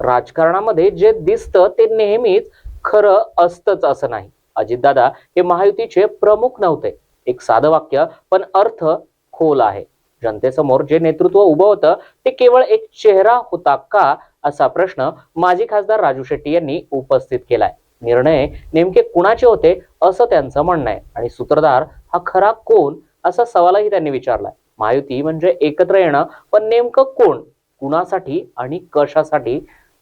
राजकारणामध्ये जे दिसतं ते नेहमीच खरं असतंच असं नाही. अजितदादा हे महायुतीचे प्रमुख नव्हते. एक साधं वाक्य पण अर्थ खोल आहे. जनतेसमोर जे नेतृत्व उभं होतं ते केवळ एक चेहरा होता का असा प्रश्न माजी खासदार राजू शेट्टी यांनी उपस्थित केलाय. निर्णय नेमके कुणाचे होते असं त्यांचं म्हणणं आहे. आणि सूत्रधार हा खरा कोण असा सवालही त्यांनी विचारलाय. महायुती म्हणजे एकत्र येणं पण नेमकं कोण? कुणासाठी आणि कशासाठी?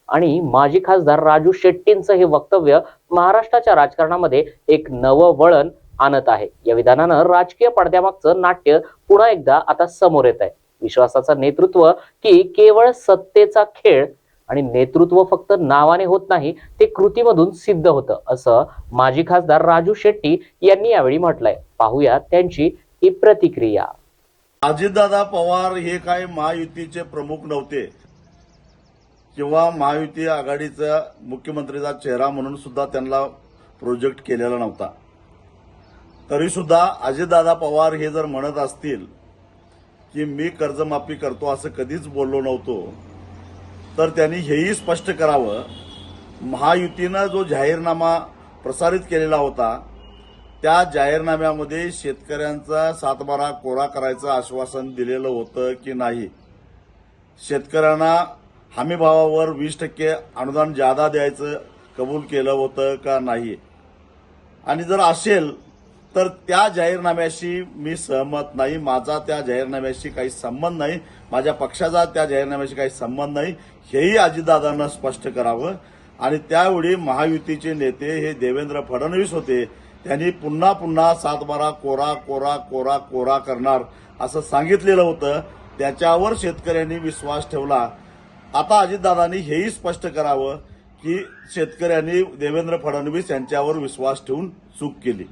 आणि माजी खासदार राजू शेट्टींचं हे वक्तव्य महाराष्ट्राच्या राजकारणामध्ये एक नवं वळण आणत आहे. या विधानानं राजकीय पडद्यामागचं नाट्य पुन्हा एकदा आता समोर येत आहे. विश्वासाचं नेतृत्व की केवळ सत्तेचा खेळ आणि नेतृत्व फक्त नावाने होत नाही ते कृतीमधून सिद्ध होतं असं माजी खासदार राजू शेट्टी यांनी यावेळी म्हटलंय. पाहूया त्यांची ही प्रतिक्रिया. अजितदादा पवार हे काय महायुतीचे प्रमुख नव्हते. किंवा महायुती आघाडीचा मुख्यमंत्रीचा चेहरा म्हणून सुद्धा त्यांना प्रोजेक्ट केलेला नव्हता. तरी सुद्धा अजितदादा पवार हे जर म्हणत असतील की मी कर्जमाफी करतो असं कधीच बोललो नव्हतो तर त्यांनी हेही स्पष्ट करावं. महायुतीनं जो जाहीरनामा प्रसारित केलेला होता त्या जाहीरनाम्यामध्ये शेतकऱ्यांचा सातबारा कोरा करायचं आश्वासन दिलेलं होतं की नाही. शेतकऱ्यांना हमीभावावर वीस टक्के अनुदान जादा द्यायचं कबूल केलं होतं का नाही? आणि जर असेल तर त्या जाहीरनाम्याशी मी सहमत नाही. माझा त्या जाहीरनाम्याशी काही संबंध नाही. माझ्या पक्षाचा त्या जाहीरनाम्याशी काही संबंध नाही. हेही अजितदादांना स्पष्ट करावं. आणि त्यावेळी महायुतीचे नेते हे देवेंद्र फडणवीस होते. त्यांनी पुन्हा पुन्हा सातबारा कोरा कोरा कोरा कोरा करणार असं सांगितलेलं होतं. त्याच्यावर शेतकऱ्यांनी विश्वास ठेवला. आता अजितदादांनी हेही स्पष्ट करावं की शेतकऱ्यांनी देवेंद्र फडणवीस यांच्यावर विश्वास ठेवून चूक केली.